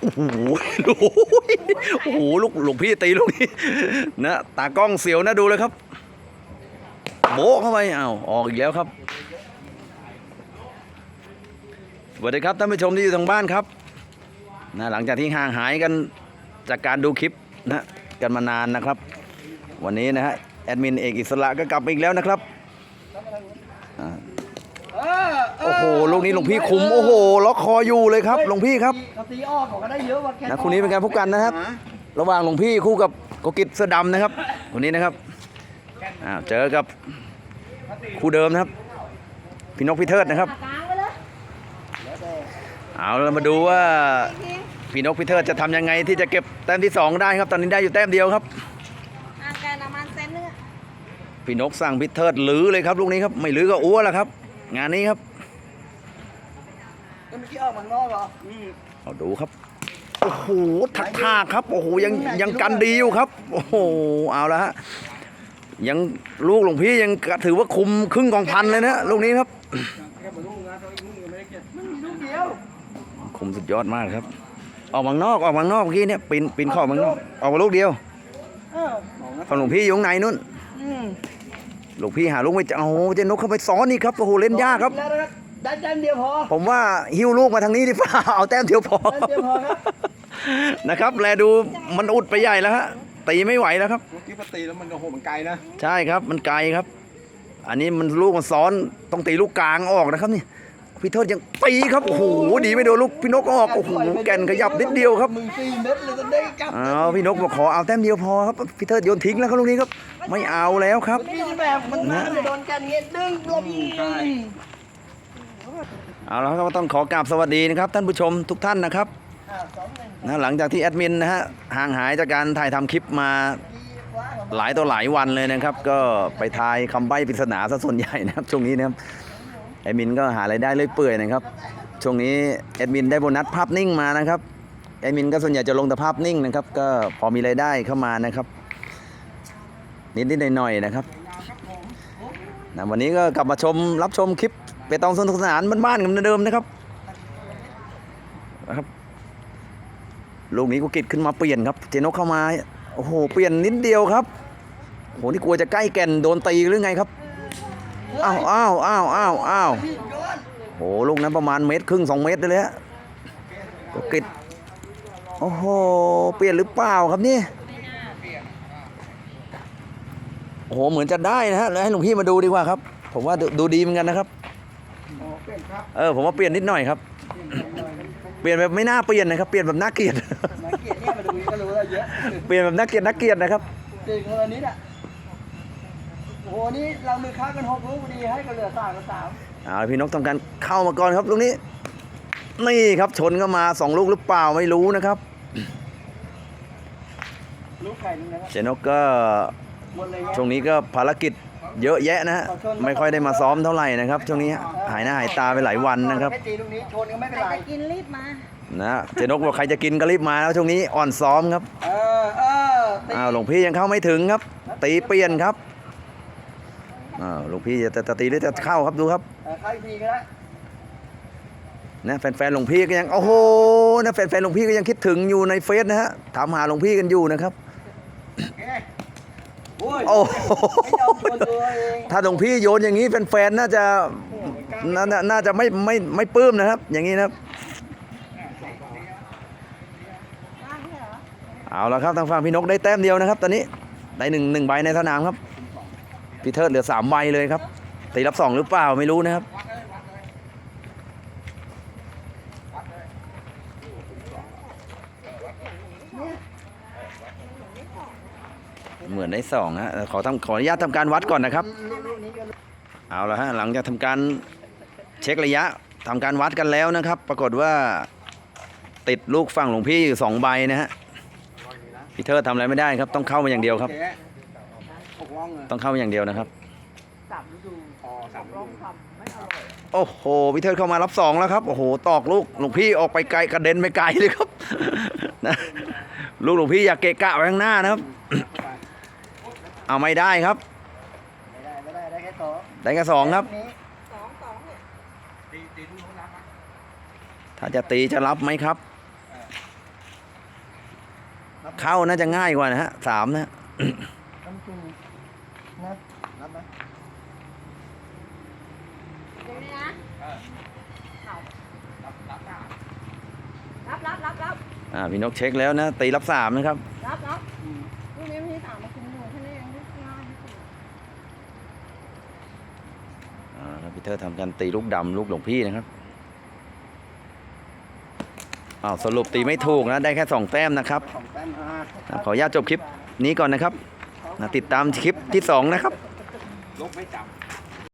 โอ้โหโอ้โหลูกหลวงพี่ตีลูกนี้นะตากล้องเสียวนะดูเลยครับ โบะเข้าไปเอ้าออกอีกแล้วครับสวัสดีครับท่านผู้ชมที่อยู่ทางบ้านครับนะหลังจากที่ห่างหายกันจากการดูคลิปนะกันมานานนะครับ วันนี้นะฮะแอดมินเอกอิสระก็กลับมาอีกแล้วนะครับอ่า โอ้โหลูกนี้หลวงพี่คุมโอ้โหล็อกคออยู่เลยครับหลวงพี่ครับเขาตีออกเขาก็ได้เยอะกว่าแค่นะคู่นี้เป็นการพบกันนะครับ ระหว่างหลวงพี่คู่กับโกกิจเสื้อดำนะครับคนนี้นะครับอ้าวเจอกับคู่เดิมนะครับ พี่นกพี่เทิดนะครับกลางไปเลยเอาเรามาดูว่าพี่นกพี่เทิดจะทำยังไงที่จะเก็บแต้มที่สองได้ครับ ตอนนี้ได้อยู่แต้มเดียวครับอ่างแกนประมาณเซนนึงอะพี่นกสั่งพี่เทิดลื้อเลยครับลูกนี้ครับ ไม่ลื้อก็อ้วแล้วครับ งานนี้ครับ เมื่อกี้ออกมันนอกเหรอเอาดูครับ โอ้โหทักทากครับ โอ้โห ยังยังกันดีอยู่ครับ โอ้โห เอาละฮะ ยังลูกหลวงพี่ยังถือว่าคุมครึ่งกองพันเลยนะลูกนี้ครับลูกเดียวคุมสุดยอดมากครับ ออกมางนอก ออกมางนอกเมื่อกี้เนี่ยปีนปีนเข้าออกมางนอก ออกมาลูกเดียวเออฝั่งหลวงพี่อยู่ข้างในนู่นอืมหลวงพี่หาลูกไม่เจอโอ้โหเจนกเข้าไปซ้อนนี่ครับ โอ้โห เล่นยากครับแล้วนะครับ ได้แต้มเดียวพอ ผมว่าหิ้วลูกมาทางนี้ดีกว่าเอาแต้มเดียวพอแต้มเดียวพอครับ นะครับแลดูมันอุดไปใหญ่แล้วฮะตีไม่ไหวแล้วครับเมื่อกี้พอตีแล้วมันโอ้โหมันไกลนะใช่ครับมันไกลครับ อันนี้มันลูกมันซ้อนต้องตีลูกกลางออกนะครับนี่พี่โทษยังตีครับโอ้โหดีไม่โดนลูกพี่นกออกโอ้โหแก่นขยับนิดเดียวครับมึงสี่เม็ดเลยจะได้กลับเอาพี่นกบอกขอเอาแต้มเดียวพอครับพี่เทิดโยนทิ้งแล้วครับลูกนี้ครับ ไม่เอาแล้วครับนี่แบบมันมาโดนกันเงี้ยดึงลม เอาล้วก็ต้องขอกราบสวัสดีนะครับ ท่านผู้ชมทุกท่านนะครับหนึ่งนะหลังจากที่แอดมินนะฮะห่างหายจากการถ่ายทำคลิปมาหลายต่อหลายวันเลยนะครับ ก็ไปทายคำใบ้ปริศนาซะส่วนใหญ่นะครับช่วงนี้นะครับแอดมินก็หารายได้เรื่อยเปื่อยนะครับ ช่วงนี้แอดมินได้โบนัสภาพนิ่งมานะครับแอดมินก็ส่วนใหญ่จะลงแต่ภาพนิ่งนะครับ ก็พอมีรายได้เข้ามานะครับ นิดนิดหน่อยๆนะครับนะวันนี้ก็กลับมาชมรับชมคลิป ไปตองสนุกสนานบ้านๆกันเหมือนเดิมนะครับนะครับลูกนี้ก็กิดขึ้นมาเปลี่ยนครับ เจนกเข้ามาโอ้โหเปลี่ยนนิดเดียวครับโอ้โหนี่กลัวจะใกล้แก่นโดนตีหรือไงครับอ้าวอ้าวอ้าวอ้าวอ้าวโอ้โหลูกนั้นประมาณเมตรครึ่งสองเมตรเลยฮะก็กิดโอ้โหเปลี่ยนหรือเปล่าครับนี่โอ้โหเหมือนจะได้นะฮะแล้วให้หลวงพี่มาดูดีกว่าครับ ผมว่าดูดีเหมือนกันนะครับ เออผมว่าเปลี่ยนนิดหน่อยครับ เปลี่ยนแบบไม่น่าเปลี่ยนนะครับ เปลี่ยนแบบน่าเกลียดนักเกียรติเนี่ยมาดูก็รู้แล้วเยอะเปลี่ยนแบบน่าเกลียดน่าเกลียดนะครับจริงเลยนี้น่ะโอ้โหนี่เรามือค้ากันหกลูกพอดีให้กันเหลือสามกับสามเอาละพี่นกต้องการเข้ามาก่อนครับตรงนี้ นี่ครับชนก็มาสองลูกหรือเปล่าไม่รู้นะครับลูกไข่นึงนะครับเจนกก็วนเลยครับช่วงนี้ก็ภารกิจ เยอะแยะนะฮะไม่ค่อยได้มาซ้อมเท่าไหร่นะครับ ช่วงนี้หายหน้าหายตาไปหลายวันนะครับแค่ตีลูกนี้ชนก็ไม่เป็นใครไรจะกินรีบมานะเจนกบอกใครจะกินก็รีบมาแล้วช่วงนี้อ่อนซ้อมครับเออเออตีอ้าวหลวงพี่ยังเข้าไม่ถึงครับ ตีเปลี่ยนครับอ้าวหลวงพี่จะจะตีหรือจะเข้าครับดูครับเออเข้าอีกทีก็ได้นะแฟนๆหลวงพี่ก็ยังโอ้โหนะแฟนๆหลวงพี่ก็ยังคิดถึงอยู่ในเฟซนะฮะถามหาหลวงพี่กันอยู่นะครับโอ้ ยโอ้โหไม่ยอมชวนตัวเองถ้าหลวงพี่โยนอย่างนี้แฟนๆน่าจะนานาน่าจะไม่ไม่ไม่ปลื้มนะครับ อย่างนี้นะครับบ้านใช่เหรอเอาละครับทางฝั่งพี่นกได้แต้มเดียวนะครับ ตอนนี้ได้หนึ่งหนึ่งใบในสนามครับพี่เทิดเหลือสามใบเลยครับตีรับสองหรือเปล่าไม่รู้นะครับ เหมือนได้สองฮะขอทำขออนุญาตทำการวัดก่อนนะครับ เอาละฮะหลังจากทำการเช็คระยะทำการวัดกันแล้วนะครับ ปรากฏว่าติดลูกฝั่งหลวงพี่อยู่สองใบนะฮะพี่เทิดทำอะไรไม่ได้ครับ ต้องเข้ามาอย่างเดียวครับแกะหกล่องเลยต้องเข้ามาอย่างเดียวนะครับอ๋อสามลูกโอ้โหพี่เทิดเข้ามารับสองแล้วครับโอ้โหตอกลูกหลวงพี่ออกไปไกลกระเด็นไปไกลเลยครับนะลูกหลวงพี่อยากเกะกะไปข้างหน้านะครับ เอาไม่ได้ครับ ไม่ได้ไม่ได้ได้แค่สองได้แค่สองครับ นี้สองสองเนี่ยถ้าจะตีจะรับไหมครับเข้าน่าจะง่ายกว่านะฮะสามนะน้ำจูนะรับไหมตรงนี้นะรับรับได้รับรับรับรับอ่าพี่นกเช็คแล้วนะ ตีรับสามนะครับ รับรับลูกนี้พี่สามมาคุมอยู่แค่นี้เองลูกง่ายที่สุด อ่าแล้ว พีเตอร์ทำการตีลูกดำลูกหลวงพี่นะครับอ้าวสรุปตีไม่ถูกนะ ได้แค่สองแต้มนะครับ ขออนุญาตจบคลิปนี้ก่อนนะครับนะติดตามคลิปที่สองนะครับลบไม่จับ